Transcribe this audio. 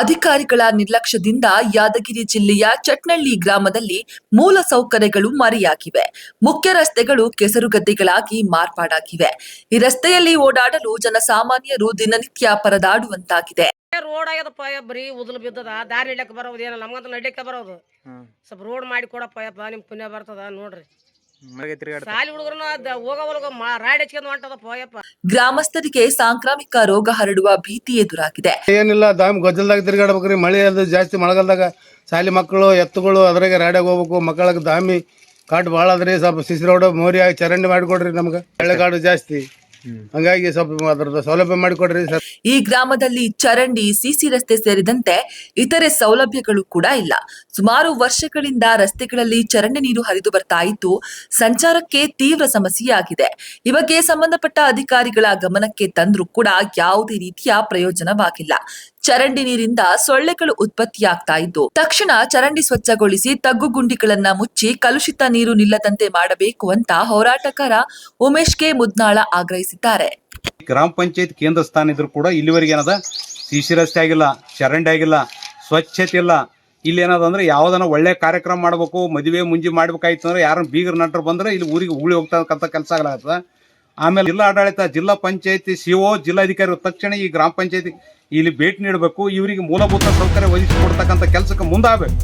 ಅಧಿಕಾರಿಗಳ ನಿರ್ಲಕ್ಷ್ಯದಿಂದ ಯಾದಗಿರಿ ಜಿಲ್ಲೆಯ ಚಟ್ನಳ್ಳಿ ಗ್ರಾಮದಲ್ಲಿ ಮೂಲ ಸೌಕರ್ಯಗಳು ಮರೆಯಾಗಿವೆ. ಮುಖ್ಯ ರಸ್ತೆಗಳು ಕೆಸರುಗದ್ದೆಗಳಾಗಿ ಮಾರ್ಪಾಡಾಗಿವೆ. ಈ ರಸ್ತೆಯಲ್ಲಿ ಓಡಾಡಲು ಜನಸಾಮಾನ್ಯರು ದಿನನಿತ್ಯ ಪರದಾಡುವಂತಾಗಿದೆ. ರೋಡ್ ಆಗ್ಯದಪ್ಪ ಬರೀ ಉದುಲು ಬಿದ್ದದ. ದಾರಿ ಇಡಕ್ಕೆ ಬರೋದು ಏನಿಲ್ಲ ನಮ್ಗಂತ ನಡಿಯಕ್ಕೆ ಬರೋದು. ಸ್ವಲ್ಪ ರೋಡ್ ಮಾಡಿ ಕೊಡಪ್ಪ ಯಪ್ಪ ನಿಮ್ ಪುಣ್ಯ ಬರ್ತದ ನೋಡ್ರಿ. ಗ್ರಾಮಸ್ಥರಿಗೆ ಸಾಂಕ್ರಾಮಿಕ ರೋಗ ಹರಡುವ ಭೀತಿ ಎದುರಾಗಿದೆ. ಏನಿಲ್ಲ ದಾಮ್ ಗೊಜ್ಜಲ್ದಾಗ ತಿರುಗಾಡ್ಬೇಕ್ರಿ. ಮಳೆ ಅದು ಜಾಸ್ತಿ ಮಳೆಗಾಲದಾಗ ಶಾಲಿ ಮಕ್ಕಳು ಎತ್ತುಗಳು ಅದ್ರಾಗೆ ರಾಡ್ಯಾಗ ಹೋಗ್ಬೇಕು. ಮಕ್ಕಳಿಗೆ ದಾಮಿ ಕಾಟ್ ಭಾಳ ಅದ್ರಿ ಸ್ವಲ್ಪ ಸಿಸಿ ರೋಡ್ ಮೋರಿ ಆಗಿ ಚರಂಡಿ ಮಾಡಿಕೊಡ್ರಿ ನಮ್ಗೆ. ಕಾಡು ಜಾಸ್ತಿ. ಹಂಗಾಗಿ ಸ್ವಲ್ಪ ಅದ್ರದ್ದು ಸೌಲಭ್ಯ ಮಾಡಿಕೊಡ್ರಿ ಸರ್. ಈ ಗ್ರಾಮದಲ್ಲಿ ಚರಂಡಿ ಸಿಸಿ ರಸ್ತೆ ಸೇರಿದಂತೆ ಇತರೆ ಸೌಲಭ್ಯಗಳು ಕೂಡ ಇಲ್ಲ. ಸುಮಾರು ವರ್ಷಗಳಿಂದ ರಸ್ತೆಗಳಲ್ಲಿ ಚರಂಡಿ ನೀರು ಹರಿದು ಬರ್ತಾ ಇದ್ದು, ಸಂಚಾರಕ್ಕೆ ತೀವ್ರ ಸಮಸ್ಯೆಯಾಗಿದೆ. ಈ ಬಗ್ಗೆ ಸಂಬಂಧಪಟ್ಟ ಅಧಿಕಾರಿಗಳ ಗಮನಕ್ಕೆ ತಂದ್ರೂ ಕೂಡ ಯಾವುದೇ ರೀತಿಯ ಪ್ರಯೋಜನವಾಗಿಲ್ಲ. ಚರಂಡಿ ನೀರಿಂದ ಸೊಳ್ಳೆಗಳು ಉತ್ಪತ್ತಿಯಾಗ್ತಾ ಇದ್ದು, ತಕ್ಷಣ ಚರಂಡಿ ಸ್ವಚ್ಛಗೊಳಿಸಿ ತಗ್ಗು ಗುಂಡಿಗಳನ್ನ ಮುಚ್ಚಿ ಕಲುಷಿತ ನೀರು ನಿಲ್ಲದಂತೆ ಮಾಡಬೇಕು ಅಂತ ಹೋರಾಟಗಾರ ಉಮೇಶ್ ಕೆ ಮುದ್ನಾಳ ಆಗ್ರಹಿಸಿದ್ದಾರೆ. ಗ್ರಾಮ ಪಂಚಾಯತ್ ಕೇಂದ್ರ ಸ್ಥಾನ ಇದ್ರು ಕೂಡ ಇಲ್ಲಿವರೆಗೆ ಏನದ? ಸಿಸಿ ರಸ್ತೆ ಆಗಿಲ್ಲ, ಚರಂಡಿ ಆಗಿಲ್ಲ, ಸ್ವಚ್ಛತೆ ಇಲ್ಲ. ಇಲ್ಲಿ ಏನದ ಅಂದ್ರೆ ಯಾವ್ದನ ಒಳ್ಳೆ ಕಾರ್ಯಕ್ರಮ ಮಾಡ್ಬೇಕು, ಮದುವೆ ಮುಂಜಿ ಮಾಡ್ಬೇಕಾಯ್ತು ಅಂದ್ರೆ ಯಾರನ್ನ ಬೀಗರ್ ನಟರು ಬಂದ್ರೆ ಇಲ್ಲಿ ಊರಿಗೆ ಉಳಿ ಹೋಗ್ತಕ್ಕಂಥ ಕೆಲಸ ಆಗಲಾಗ್ತದೆ. ಆಮೇಲೆ ಜಿಲ್ಲಾ ಆಡಳಿತ, ಜಿಲ್ಲಾ ಪಂಚಾಯತಿ, ಸಿ ಒ, ಜಿಲ್ಲಾಧಿಕಾರಿ ತಕ್ಷಣ ಈ ಗ್ರಾಮ ಪಂಚಾಯತಿ ಇಲ್ಲಿ ಭೇಟಿ ನೀಡಬೇಕು. ಇವರಿಗೆ ಮೂಲಭೂತ ಸೌಕರ್ಯ ಒದಗಿಸಿಕೊಡ್ತಕ್ಕಂಥ ಕೆಲಸಕ್ಕೆ ಮುಂದಾಗಬೇಕು.